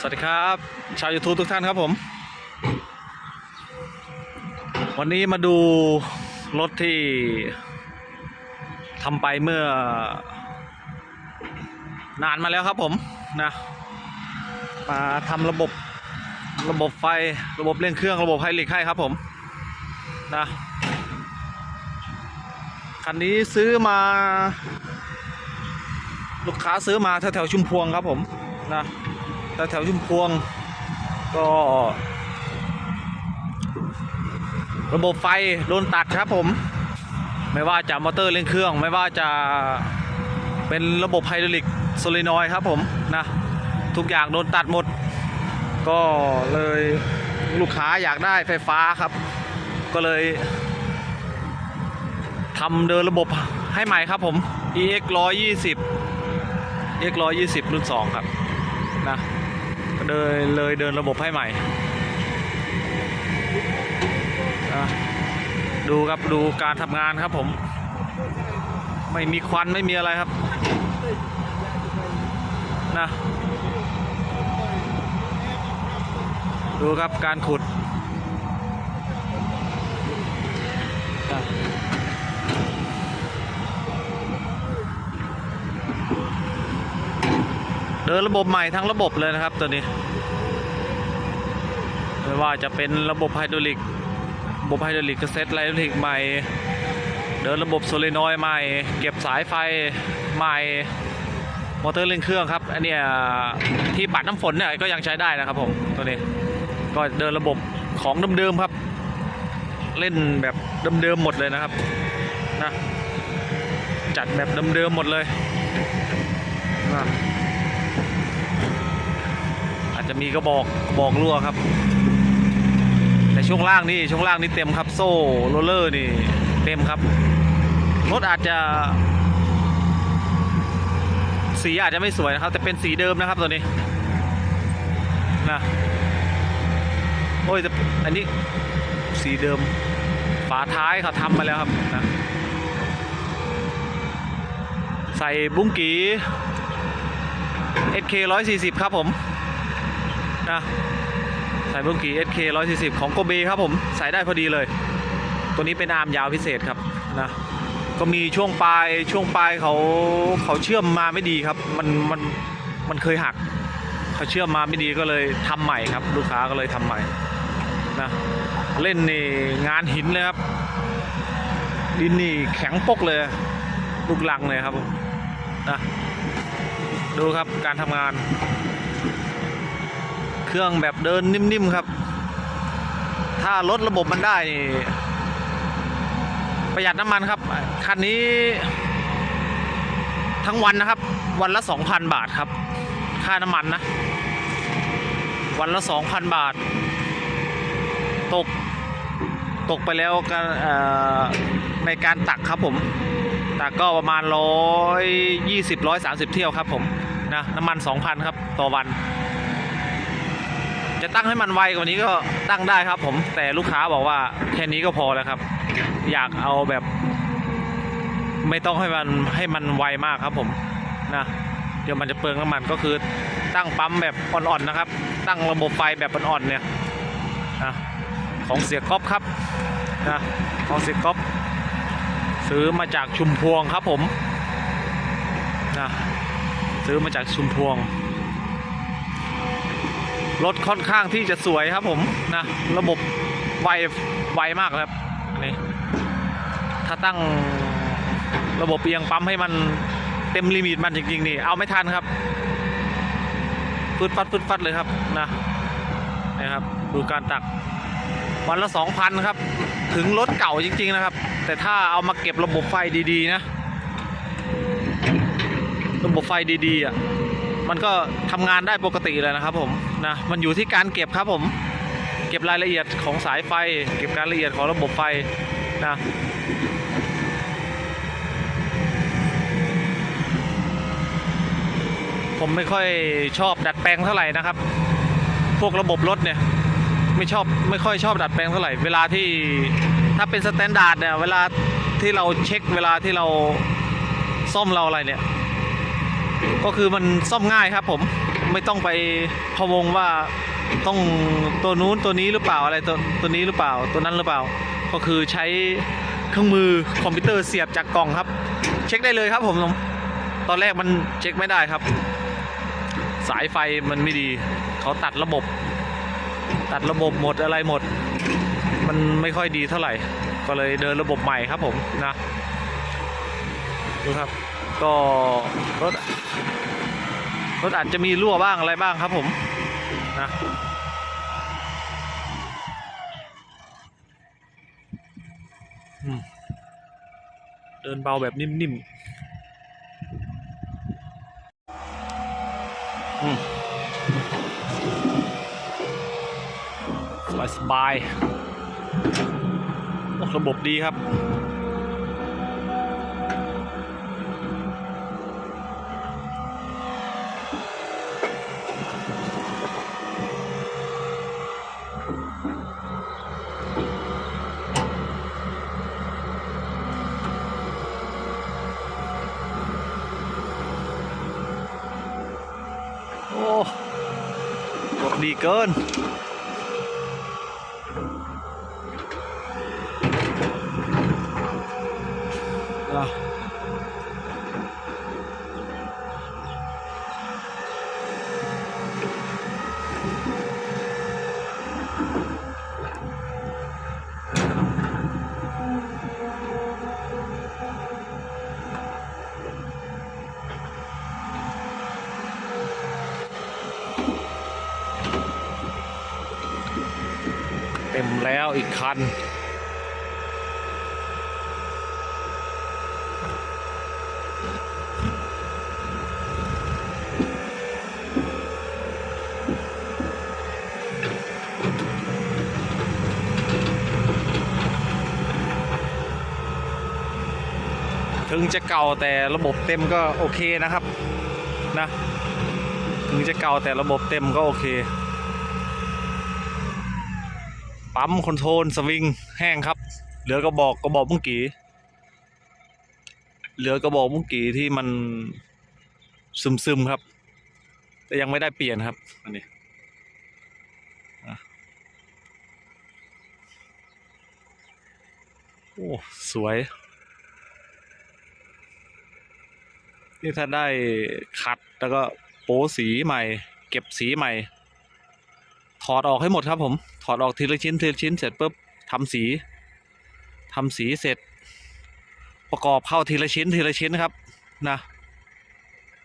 สวัสดีครับ ชาวยูทูบทุกท่านครับผม วันนี้มาดูรถที่ทำไปเมื่อ นานมาแล้วครับผมนะมาทำระบบระบบไฟระบบเร่งเครื่องระบบไฮดรอลิกให้ครับผมนะคันนี้ซื้อมา ลูกค้าซื้อมาแถวๆชุมพวงครับผมนะ แถวๆชุมพวง ก็ ระบบไฟโดนตัดครับผม ไม่ว่าจะมอเตอร์เร่งเครื่อง ไม่ว่าจะเป็นระบบไฮดรอลิกโซลินอยครับผมนะ ทุกอย่างโดนตัดหมด ก็เลยลูกค้าอยากได้ไฟฟ้าครับ ก็เลยทำเดินระบบให้ใหม่ครับผม EX 120 X 120รุ่น 2 ครับ นะ เลยเลยเดินระบบให้ใหม่ ดูครับดูการทำงานครับผม ไม่มีควันไม่มีอะไรครับนะดูครับการขุด เดินระบบใหม่ทั้งระบบเลยนะครับตัวนี้ไม่ว่าจะเป็นระบบไฮดรอลิกระบบไฮดรอลิกก็เซ็ตไฮดรอลิกใหม่ เดินระบบโซลินอยด์ใหม่ เก็บสายไฟใหม่มอเตอร์เร่งเครื่องครับอันนี้ที่ปัดน้ำฝนเนี่ยก็ยังใช้ได้นะครับผมตัวนี้ก็เดินระบบของเดิมๆครับ เล่นแบบเดิมๆหมดเลยนะครับนะจัดแบบเดิมๆหมดเลยนะ จะมีกระบอกกระบอกรั่วครับ แต่ช่วงล่างนี่ช่วงล่างนี่เต็มครับ โซ่โรลเลอร์นี่เต็มครับรถอาจจะ สีอาจจะไม่สวยนะครับ แต่เป็นสีเดิมนะครับตัวนี้นะโอ้ยแต่อันนี้สีเดิม ฝาท้ายเขาทำมาแล้วครับนะใส่บุ้งกี SK 140 ครับผม นะใส่บุ้งกี SK 140 ของโกเบครับผมใส่ได้พอดีเลย ตัวนี้เป็นอาร์มยาวพิเศษครับนะก็มีช่วงปลายช่วงปลายเขาเขาเชื่อมมาไม่ดีครับ มันมันมันเคยหักเขาเชื่อมมาไม่ดีก็เลยทำใหม่ครับ ลูกค้าก็เลยทำใหม่นะเล่นนี่งานหินเลยครับดินนี่แข็งปกเลย ลูกลังเลยครับผมนะดูครับการทำงาน เครื่องแบบเดินนิ่มๆครับ ถ้าลดระบบมันได้ ประหยัดน้ำมันครับ คันนี้ทั้งวันนะครับ วันละ 2,000 บาทครับ ค่าน้ำมันนะ วันละ 2,000 บาท ตก ตกไปแล้วกันในการตักครับผม ตักก็ประมาณ 120 130 เที่ยวครับผมนะน้ำมัน 2,000 ครับ ต่อวัน จะตั้งให้มันไวกว่านี้ก็ตั้งได้ครับ ผมแต่ลูกค้าบอกว่าแค่นี้ก็พอแล้วครับ อยากเอาแบบ ไม่ต้องให้มันให้มันไวมากครับ ผมนะเดี๋ยวมันจะเปลืองน้ำมันก็คือตั้งปั๊มแบบอ่อนๆนะครับ ตั้งระบบไฟแบบอ่อนๆเนี่ยนะของเสียก๊อฟครับนะของเสียก๊อฟซื้อมาจากชุมพวงครับผมนะซื้อมาจากชุมพวง รถค่อนข้างที่จะสวยครับผมนะระบบไวไวมากครับอันนี่ถ้าตั้งระบบเอียงปั๊มให้มันเต็มลิมิตมันจริงๆนี่เอาไม่ทันครับฟึดฟัดฟึดฟัดเลยครับนะนะครับดูการตักวันละสองพันครับ ถึงรถเก่าจริง ๆนะครับ แต่ถ้าเอามาเก็บระบบไฟดีๆนะ ระบบไฟดีๆอะ มันก็ทำงานได้ปกติเลยนะครับผมนะมันอยู่ที่การเก็บครับผม เก็บรายละเอียดของสายไฟ เก็บรายละเอียดของระบบไฟนะผมไม่ค่อยชอบดัดแปลงเท่าไหร่นะครับ พวกระบบรถเนี่ยไม่ชอบไม่ค่อยชอบดัดแปลงเท่าไหร่ เวลาที่ถ้าเป็นสแตนดาร์ดเนี่ยเวลาที่เราเช็คเวลาที่เราซ่อมเราอะไรเนี่ย ก็คือมันซ่อมง่ายครับ ผมไม่ต้องไปพะวงว่าต้องตัวนู้นตัวนี้หรือเปล่าอะไรตัวตัวนี้หรือเปล่าตัวนั้นหรือเปล่า ก็คือใช้เครื่องมือคอมพิวเตอร์เสียบจากกล่องครับ เช็คได้เลยครับผมตอนแรกมันเช็คไม่ได้ครับ สายไฟมันไม่ดีเขาตัดระบบ ตัดระบบหมดอะไรหมด มันไม่ค่อยดีเท่าไหร่ ก็เลยเดินระบบใหม่ครับผมนะดูครับ ก็รถรถอาจจะมีรั่วบ้างอะไรบ้างครับผมนะเดินเบาแบบนิ่มๆสบายสบายโอ้ระบบดีครับ ร อีกคัน ถึงจะเก่าแต่ระบบเต็มก็โอเคนะครับ นะ ถึงจะเก่าแต่ระบบเต็มก็โอเค ปั๊มคอนโทรลสวิงแห้งครับ เหลือกระบอกกระบอกเมื่อกี้เหลือกระบอกเมื่อกี้ที่มันซึมซึมครับ แต่ยังไม่ได้เปลี่ยนครับอันนี้โอ้สวย นี่ถ้าได้ขัดแล้วก็โป้สีใหม่ เก็บสีใหม่ ถอดออกให้หมดครับผม อดออกทีละชิ้นทีละชิ้นเสร็จปุ๊บทำสีทำสีเสร็จ ประกอบเข้าทีละชิ้นทีละชิ้นครับนะ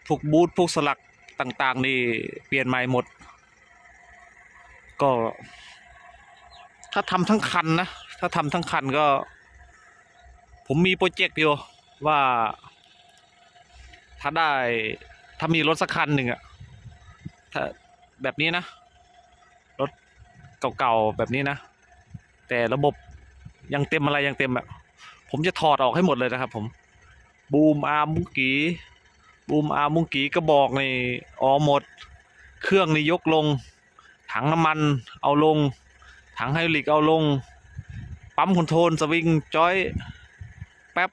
พวกบูทพวกสลักต่างๆนี่เปลี่ยนใหม่หมด ก็ ถ้าทำทั้งคันนะถ้าทำทั้งคันก็ ผมมีโปรเจกต์อยู่ว่า ถ้าได้ถ้ามีรถสักคันหนึ่งอะถ้าแบบนี้นะ เก่าๆแบบนี้นะ แต่ระบบยังเต็มอะไรยังเต็มอะผมจะถอดออกให้หมดเลยนะครับ ผมบูมอาร์มุงกีบูมอาร์มุงกีกระบอกนี่ออหมด เครื่องนี่ยกลง ถังน้ำมันเอาลง ถังไฮดรอลิกเอาลง ปั๊มคอนโทรลสวิงจอย แป๊บ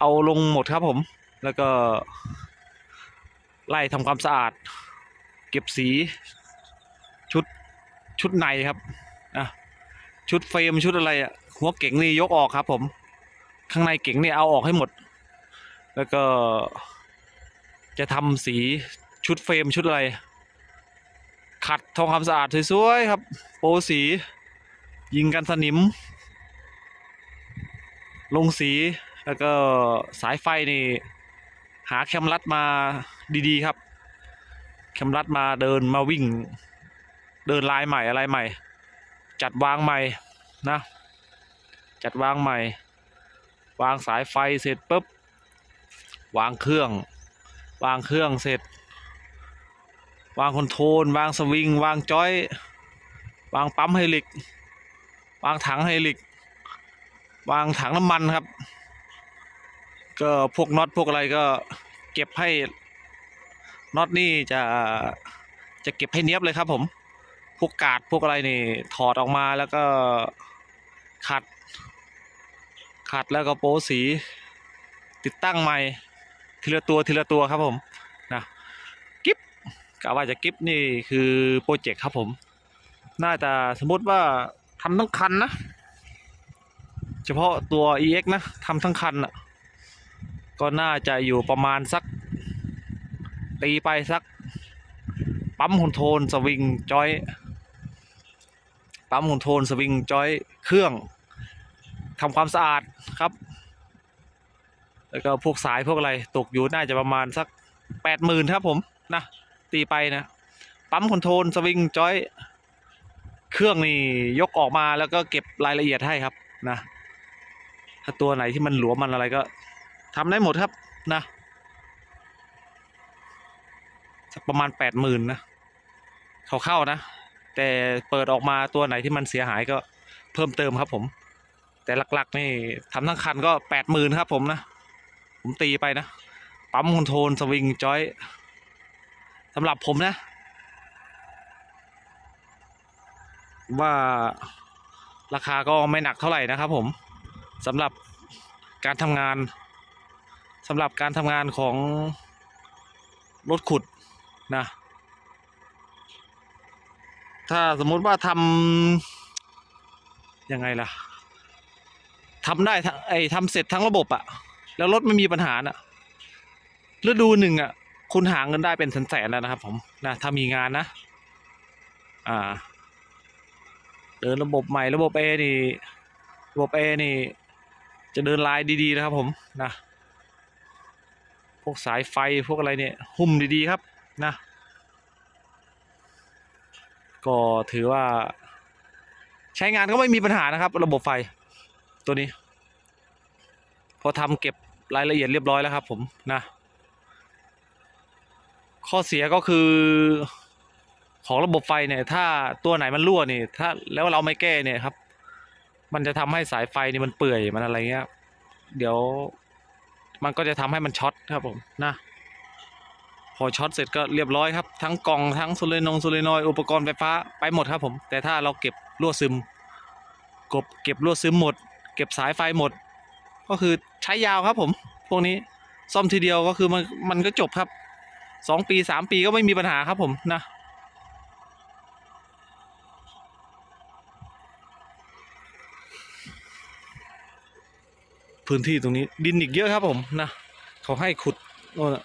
เอาลงหมดครับผม แล้วก็ ไล่ทำความสะอาด เก็บสี ชุด ชุดในครับอะชุดเฟรมชุดอะไรอะหัวเก๋งนี่ยกออกครับ ผม ข้างในเก๋งนี่เอาออกให้หมด แล้วก็ จะทำสีชุดเฟรมชุดอะไร ขัดทำควาสะอาดสวยๆครับ โปสี ยิงกันสนิม ลงสีแล้วก็สายไฟนี่ หาแคมรัดมาดีๆครับ แคมรัดมาเดินมาวิ่ง เดินลายใหม่อะไรใหม่ จัดวางใหม่นะ จัดวางใหม่ วางสายไฟเสร็จปุ๊บ วางเครื่อง วางเครื่องเสร็จ วางคอนโทรลวางสวิง วางจอย วางปั๊มไฮรอลิก วางถังไฮรอลิก วางถังน้ำมันครับ ก็พวกน็อตพวกอะไรก็เก็บให้น็อตนี่จะจะเก็บให้เนี้ยบเลยครับผม พวกกาดพวกอะไรนี่ ถอดออกมาแล้วก็ขัด ขัดแล้วก็โป๊สี ติดตั้งใหม่ทีละตัวทีละตัวครับผมนะกิฟกะว่าจะกิฟนี่คือโปรเจกต์ครับผม น่าจะสมมติว่าทำทั้งคันนะ เฉพาะตัว EX นะทำทั้งคันอะก็น่าจะอยู่ประมาณสัก ตีไปสัก ปั๊มคอนโทรลสวิงจอย ปั๊มคอนโทรลสวิงจอยเครื่องทำความสะอาดครับ แล้วก็พวกสายพวกอะไรตกอยู่น่าจะประมาณสักแปดหมื่นครับผมนะตีไปนะปั๊มคอนโทรลสวิงจอยเครื่องนี่ยกออกมาแล้วก็เก็บรายละเอียดให้ครับนะถ้าตัวไหนที่มันหลวมมันอะไรก็ทำได้หมดครับนะประมาณแปดหมื่นนะเขาเข้าๆนะ แต่เปิดออกมาตัวไหนที่มันเสียหายก็เพิ่มเติมครับผม แต่หลักๆนี่ทำทั้งคันก็แปดหมื่นครับผมนะ ผมตีไปนะ ปั๊มคอนโทรลสวิงจอยสำหรับผมนะ ว่าราคาก็ไม่หนักเท่าไหร่นะครับผมสำหรับการทำงานสำหรับการทำงานของรถขุดนะ ถ้าสมมุติว่าทำยังไงล่ะทำได้ทั้งไอ้ทำเสร็จทั้งระบบอะแล้วรถไม่มีปัญหาน่ะฤดูหนึ่งอะคุณหาเงินได้เป็นแสนๆแล้วนะครับ ผมนะถ้ามีงานนะ อ่าเดินระบบใหม่ระบบเอนี่ระบบเอนี่ จะเดินลายดีๆนะครับ ผมนะพวกสายไฟพวกอะไรเนี่ย หุ้มดีๆครับนะ ก็ถือว่า ใช้งานก็ไม่มีปัญหานะครับ ระบบไฟตัวนี้ พอทำเก็บรายละเอียดเรียบร้อยแล้วครับผมนะ ข้อเสียก็คือของระบบไฟเนี่ย ถ้าตัวไหนมันรั่วนี่ ถ้าแล้วเราไม่แก้เนี่ยครับ มันจะทำให้สายไฟนี่มันเปื่อยมันอะไรเงี้ย เดี๋ยวมันก็จะทำให้มันช็อตครับผมนะ พอช็อตเสร็จก็เรียบร้อยครับ ทั้งกล่องทั้งโซเลนงโซเลนอยอุปกรณ์ไฟฟ้าไปหมดครับผม แต่ถ้าเราเก็บรั่วซึมกบเก็บรั่วซึมหมด เก็บสายไฟหมด ก็คือใช้ยาวครับผม พวกนี้ซ่อมทีเดียวก็คือมันมันก็จบครับสองปีสามปีก็ไม่มีปัญหาครับผมนะพื้นที่ตรงนี้ดินอีกเยอะครับผมนะเขาให้ขุดโน่น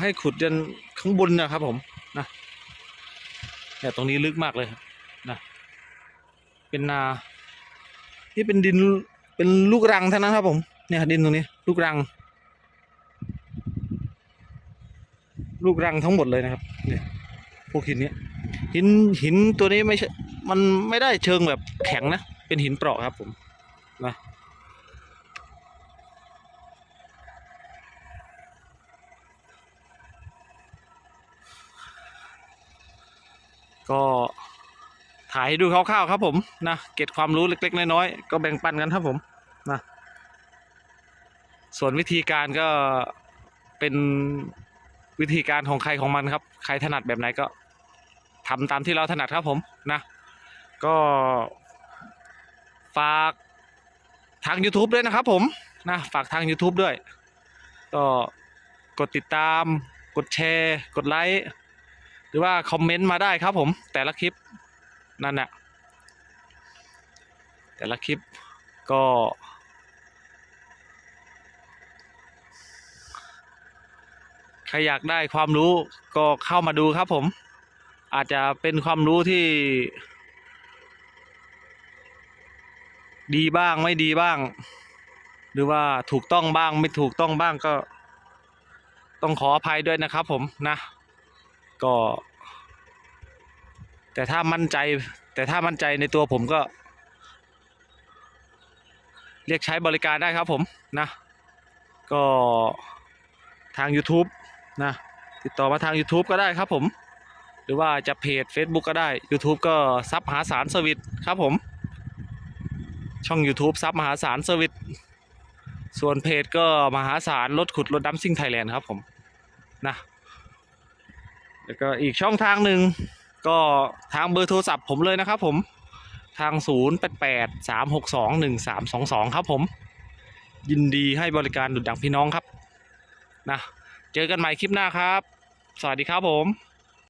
ให้ขุดจนข้างบนนะครับผมนะเนี่ยตรงนี้ลึกมากเลยนะเป็นนาที่เป็นดินเป็นลูกรังเท่านั้นครับผมเนี่ยดินตรงนี้ลูกรัง ลูกรังทั้งหมดเลยนะครับเนี่ยพวกหินเนี้ยหินหินตัวนี้ไม่ใช่มันไม่ได้เชิงแบบแข็งนะ เป็นหินเปราะครับผมนะ ก็ถ่ายให้ดูคร่าวๆครับผมนะเก็บความรู้เล็ก ๆ น้อยๆก็แบ่งปันกันครับผมนะส่วนวิธีการก็เป็นวิธีการของใครของมันครับ ใครถนัดแบบไหนก็ทำตามที่เราถนัดครับผมนะ ก็ฝากทาง YouTube ด้วยนะครับผมนะฝากทาง YouTube ด้วย ก็กดติดตาม กดแชร์ กดไลค์ รือว่าคอมเมนต์มาได้ครับผมแต่ละคลิปนั่นแหละแต่ละคลิปก็ ใครอยากได้ความรู้ก็เข้ามาดูครับผม อาจจะเป็นความรู้ที่ ดีบ้างไม่ดีบ้าง หรือว่าถูกต้องบ้างไม่ถูกต้องบ้างก็ ต้องขออภัยด้วยนะครับผมนะ ก็ แต่ถ้ามั่นใจ แต่ถ้ามั่นใจในตัวผมก็ เรียกใช้บริการได้ครับผมนะ ก็ทาง YouTube นะ ติดต่อมาทาง YouTube ก็ได้ครับผม หรือว่าจะเพจ Facebook ก็ได้ YouTube ก็ซับมหาสารเซอร์วิสครับผม ช่อง YouTube ซับมหาสารเซอร์วิสส่วนเพจก็มหาสารรถขุดรถดัมซิ่งไทยแลนด์ครับผมนะ แล้วก็อีกช่องทางหนึ่งก็ทางเบอร์โทรศัพท์ผมเลยนะครับผมทาง 0 8 8 3 6 2 1 3 2 2 ครับผม ยินดีให้บริการดุดดังพี่น้องครับนะเจอกันใหม่คลิปหน้าครับ สวัสดีครับผม